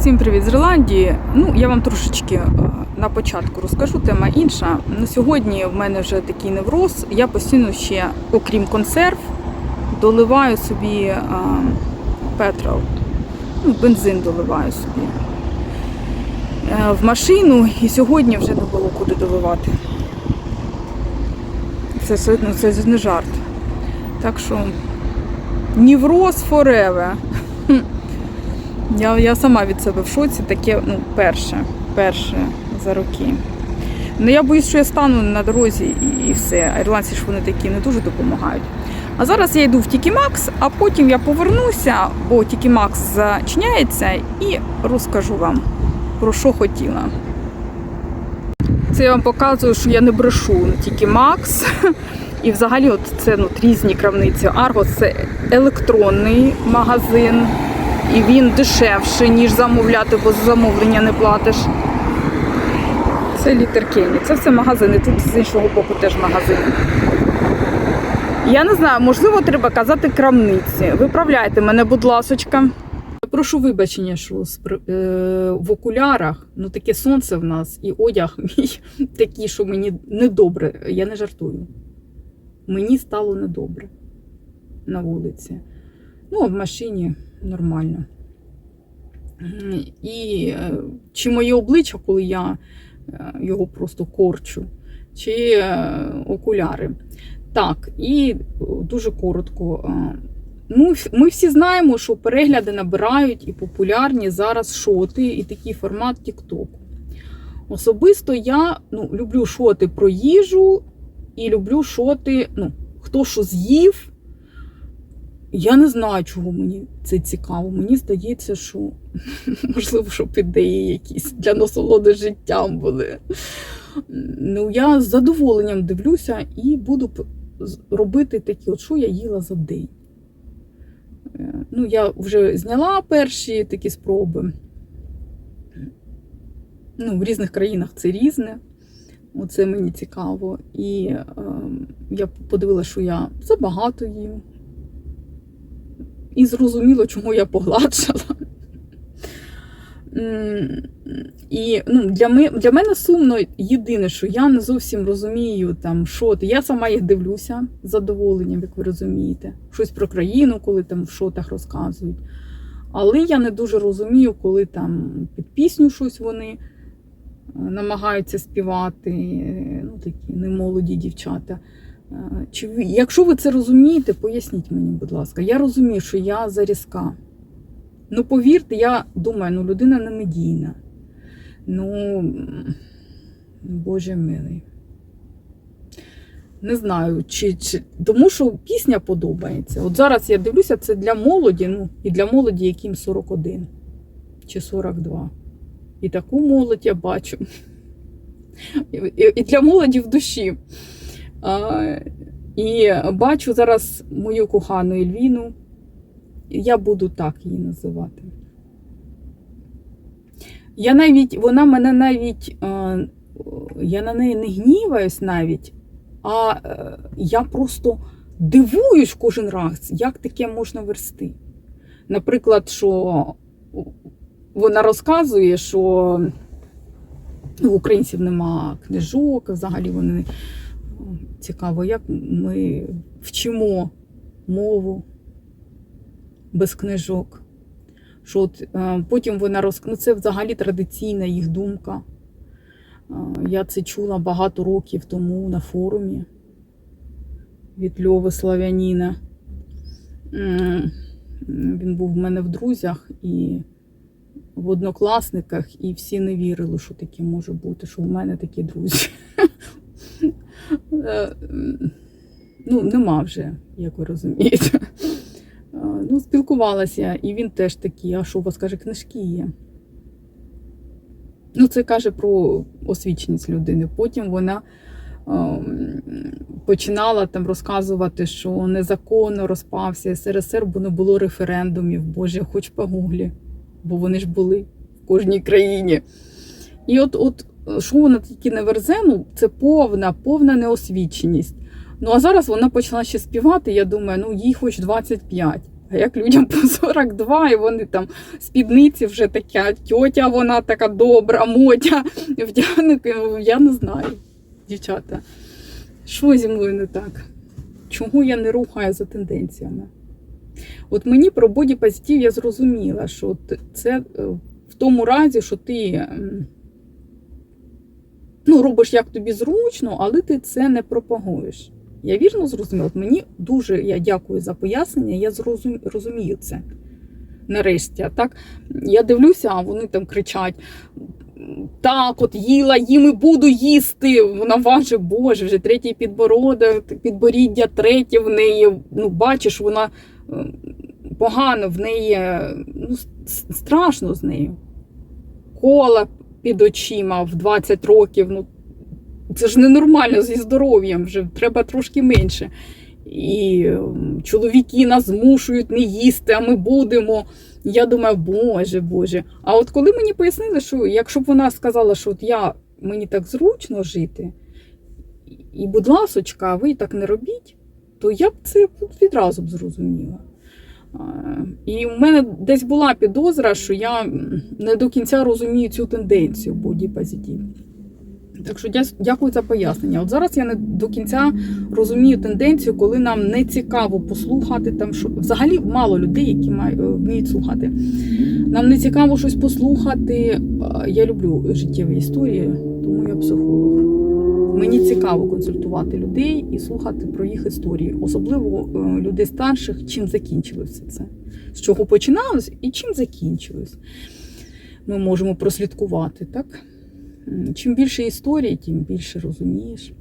Всім привіт з Ірландії. Ну, я вам трошечки е, на початку розкажу, тема інша. Ну, сьогодні в мене вже такий невроз. Я постійно ще, окрім консерв, доливаю собі е, петрол, ну, бензин доливаю собі е, в машину, і сьогодні вже не було куди доливати. Це, ну, це не жарт. Так що невроз forever. Я, я сама від себе в шоці, таке ну, перше, перше за роки. Ну я боюсь, що я стану на дорозі і, і все. А ірландці ж вони такі не дуже допомагають. А зараз я йду в Тікі Макс, а потім я повернуся, бо Тікі Макс зачиняється, і розкажу вам про що хотіла. Це я вам показую, що я не брешу на Тікі Макс. І взагалі, от це ну, різні крамниці. Аргос це електронний магазин. І він дешевший, ніж замовляти, бо за замовлення не платиш. Це літер Кені. Це все магазини. Тут з іншого боку теж магазин. Я не знаю, можливо, треба казати крамниці. Виправляйте мене, будь ласочка. Прошу вибачення, що е, в окулярах, ну таке сонце в нас, і одяг мій такий, що мені недобре. Я не жартую. Мені стало недобре на вулиці. Ну, а в машині нормально. І е, чи моє обличчя, коли я е, його просто корчу, чи е, окуляри. Так, і дуже коротко. Ну, ми всі знаємо, що перегляди набирають і популярні зараз шоти, і такий формат Тіктоку. Особисто я ну, люблю шоти про їжу і люблю шоти, ну, хто що з'їв. Я не знаю, чого мені це цікаво. Мені здається, що можливо, щоб ідеї якісь для насолоди життям були. Ну, я з задоволенням дивлюся і буду робити такі, от що я їла за день. Е, Ну, я вже зняла перші такі спроби. Ну, в різних країнах це різне. Оце мені цікаво. І е, я подивилася, що я забагато їм. І зрозуміло, чому я погладшала. І ну, для, ми, для мене сумно єдине, що я не зовсім розумію там шоти. Я сама їх дивлюся з задоволенням, як ви розумієте. Щось про країну, коли там в шотах розказують. Але я не дуже розумію, коли там під пісню щось вони е, намагаються співати, е, ну такі немолоді дівчата. Е, Чи ви, якщо ви це розумієте, поясніть мені, будь ласка. Я розумію, що я зарізка. Ну, повірте, я думаю, ну людина не медійна. Ну, Боже милий. Не знаю, чи, чи тому що пісня подобається. От зараз я дивлюся, це для молоді, ну, і для молоді, яким 41 чи 42. І таку молодь я бачу. І, і, і для молоді в душі. І бачу зараз мою кохану Ельвіну. Я буду так її називати. Я навіть, вона мене навіть, е, я на неї не гніваюсь навіть, а е, я просто дивуюсь кожен раз, як таке можна версти. Наприклад, що вона розказує, що в українців нема книжок, взагалі вони цікаво, як ми вчимо мову без книжок. Що от, е, потім вона роз... ну, це взагалі традиційна їх думка. Е, я це чула багато років тому на форумі від Льови Славяніна. Він був в мене в друзях і в однокласниках, і всі не вірили, що таке може бути, що в мене такі друзі. Е, Ну, нема вже, як ви розумієте. Е, Ну, спілкувалася, і він теж такий, а що у вас каже, книжки є. Ну, це каже про освіченість людини. Потім вона ем, починала там розказувати, що незаконно розпався СРСР, бо не було референдумів. Боже, хоч погуглі, бо вони ж були в кожній країні. І от, от що вона тільки не верзе, ну, це повна, повна неосвіченість. Ну а зараз вона почала ще співати. Я думаю, ну їй хоч 25. А як людям по 42, і вони там спідниці вже така тьотя, вона така добра, мотя вдягнути, я не знаю, дівчата. Що зі мною не так? Чого я не рухаю за тенденціями? От мені про бодіпозитив я зрозуміла, що це е, в тому разі, що ти ну, робиш як тобі зручно, але ти це не пропагуєш. Я вірно зрозуміла? Мені дуже я дякую за пояснення, я зрозум, розумію це. Нарешті. А так я дивлюся, а вони там кричать: так, от їла, їм і буду їсти. Вона важить, боже, вже третій підбородок, підборіддя третє в неї. Ну, бачиш, вона е, погано в неї, е, ну, страшно з нею. Кола під очима в 20 років. Ну, це ж ненормально зі здоров'ям, вже треба трошки менше. І чоловіки нас змушують не їсти, а ми будемо. Я думаю, боже, боже. А от коли мені пояснили, що якщо б вона сказала, що от я мені так зручно жити, і, будь ласочка, ви так не робіть, то я б це відразу б зрозуміла. А, І в мене десь була підозра, що я не до кінця розумію цю тенденцію бодіпозитив. Так що дякую за пояснення. От зараз я не до кінця розумію тенденцію, коли нам не цікаво послухати там, що взагалі мало людей, які мають, вміють слухати. Нам не цікаво щось послухати. Я люблю життєві історії, тому я психолог. Мені цікаво консультувати людей і слухати про їх історії, особливо е, людей старших, чим закінчилося це, з чого починалось і чим закінчилось. Ми можемо прослідкувати, так? Чим більше історії, тим більше розумієш.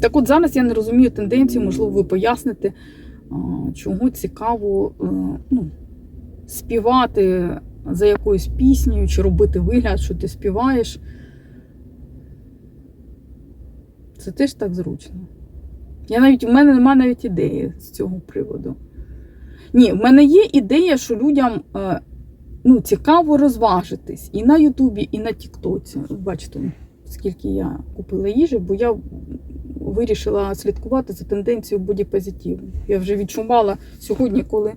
Так от зараз я не розумію тенденцію, можливо, ви поясните, чого цікаво е, ну, співати за якоюсь піснею, чи робити вигляд, що ти співаєш. Це теж так зручно. Я навіть, в мене немає навіть ідеї з цього приводу. Ні, в мене є ідея, що людям е, ну, цікаво розважитись і на Ютубі, і на Тіктоці. Бачите, скільки я купила їжі, бо я вирішила слідкувати за тенденцією бодіпозитиву. Я вже відчувала сьогодні, коли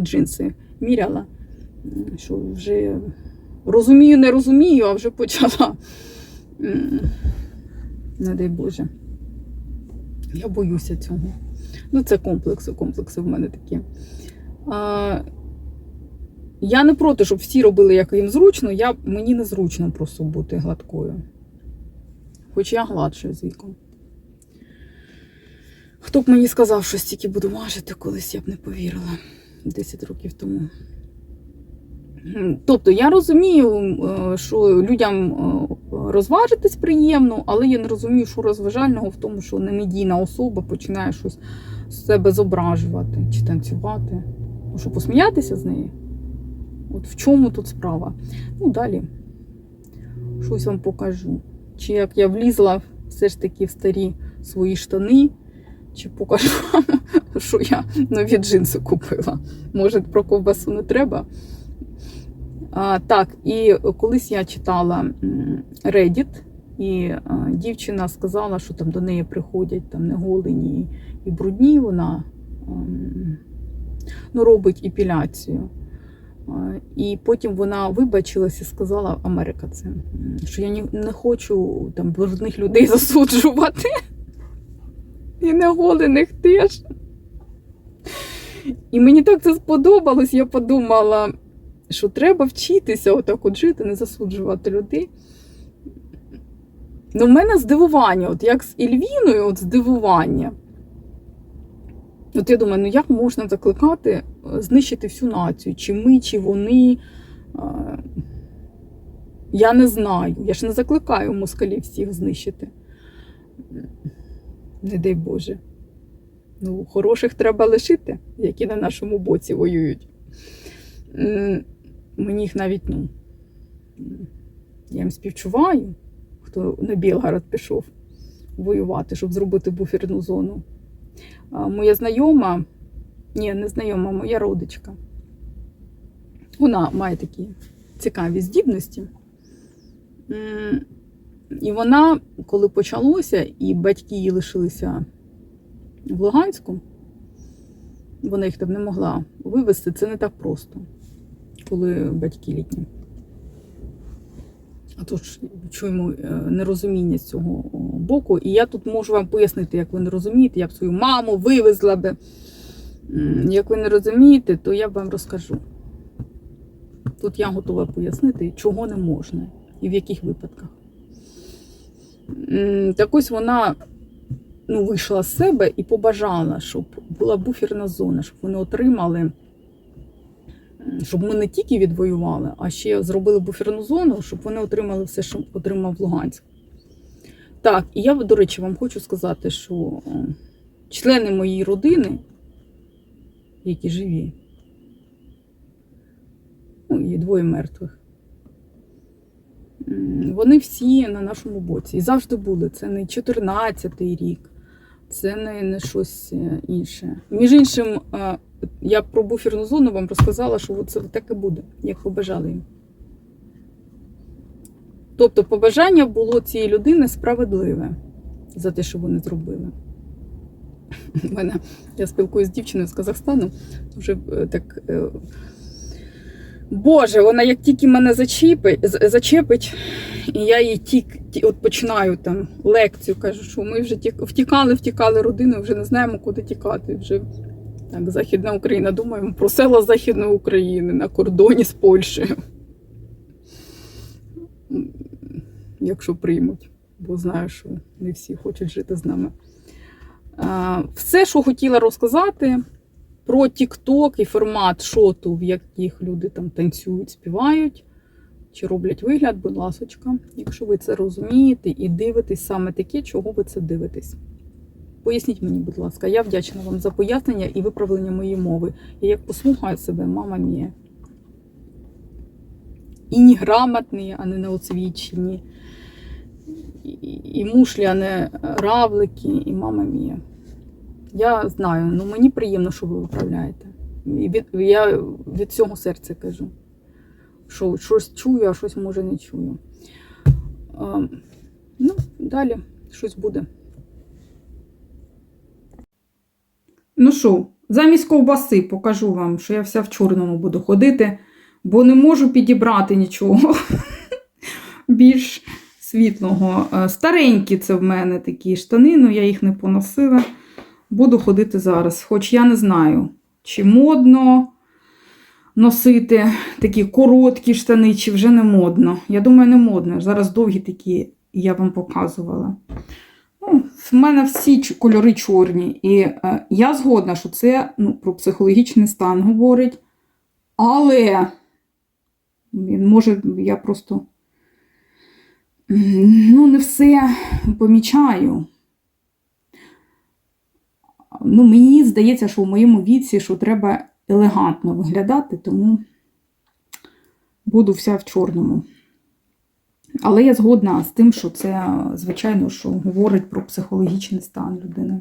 джинси міряла, що вже розумію, не розумію, а вже почала. Не дай Боже. Я боюся цього. Ну, це комплекси, комплекси в мене такі. А, я не проти, щоб всі робили, як їм зручно. Я, мені незручно просто бути гладкою. Хоч я гладша з віком. Хто б мені сказав, що стільки буду важити, колись я б не повірила 10 років тому. Тобто я розумію, е, що людям е, розважитись приємно, але я не розумію, що розважального в тому, що немедійна особа починає щось з себе зображувати чи танцювати. Ну, що посміятися з неї? От в чому тут справа? Ну, далі щось вам покажу. Чи як я влізла все ж таки в старі свої штани, чи покажу вам, що я нові джинси купила. Може, про ковбасу не треба. Так, і колись я читала Reddit, і дівчина сказала, що там до неї приходять там неголені і брудні. Вона ем, ну, робить епіляцію. І потім вона вибачилась і сказала Америка це, що я не хочу там брудних людей засуджувати. І неголених теж. І мені так це сподобалось, я подумала, що треба вчитися отак от жити, не засуджувати людей. Ну, в мене здивування, от як з Ільвіною, от здивування. От я думаю, ну як можна закликати е, знищити всю націю? Чи ми, чи вони? Е, Я не знаю. Я ж не закликаю москалів всіх знищити. Не дай Боже. Ну, хороших треба лишити, які на нашому боці воюють. Мені їх навіть, ну, я їм співчуваю, хто на Білгород пішов воювати, щоб зробити буферну зону. А Моя знайома, ні, не знайома, моя родичка. Вона має такі цікаві здібності. І вона, коли почалося, і батьки її лишилися в Луганську, вона їх там не могла вивести це не так просто, коли батьки літні. А ж чуємо е, нерозуміння з цього боку. І я тут можу вам пояснити, як ви не розумієте, я б свою маму вивезла би. Як ви не розумієте, то я вам розкажу. Тут я готова пояснити, чого не можна і в яких випадках. Так ось вона ну, вийшла з себе і побажала, щоб була буферна зона, щоб вони отримали, щоб ми не тільки відвоювали, а ще зробили буферну зону, щоб вони отримали все, що отримав Луганськ. Так, і я, до речі, вам хочу сказати, що е, члени моєї родини, які живі, ну, і двоє мертвих. Вони всі на нашому боці. І завжди були. Це не 14-й рік, це не, не щось е, інше. Між іншим, е, я про буферну зону вам розказала, що це так і буде, як побажали їм. Тобто побажання було цієї людини справедливе за те, що вони зробили. У мене я спілкуюся з дівчиною з Казахстану, вже е, так. Боже, вона як тільки мене зачіпить, зачепить, і я їй тік, ті- от починаю там лекцію, кажу, що ми вже тік, втікали, втікали родиною, вже не знаємо, куди тікати. Вже так, Західна Україна, думаємо про села Західної України на кордоні з Польщею. Якщо приймуть, бо знаю, що не всі хочуть жити з нами. Все, що хотіла розказати про TikTok і формат шоту, в яких люди там танцюють, співають чи роблять вигляд, будь ласочка, якщо ви це розумієте і дивитесь саме таке, чого ви це дивитесь. Поясніть мені, будь ласка, я вдячна вам за пояснення і виправлення моєї мови. Я як послухаю себе, мама мія. І не грамотні, а не неосвічені. І, і мушлі, а не равлики, і мама мія. Я знаю, ну мені приємно, що ви виправляєте. І від, я від цього серця кажу. Що щось чую, а щось може не чую. А, ну, далі щось буде. Ну що, замість ковбаси покажу вам, що я вся в чорному буду ходити, бо не можу підібрати нічого більш світлого. Е, Старенькі це в мене такі штани, ну я їх не поносила. Буду ходити зараз. Хоч я не знаю, чи модно носити такі короткі штани, чи вже не модно. Я думаю, не модно. Зараз довгі такі я вам показувала. Ну, в мене всі кольори чорні. І е, я згодна, що це ну, про психологічний стан говорить. Але може, я просто ну, не все помічаю. Ну, мені здається, що в моєму віці що треба елегантно виглядати, тому буду вся в чорному. Але я згодна з тим, що це, звичайно, що говорить про психологічний стан людини.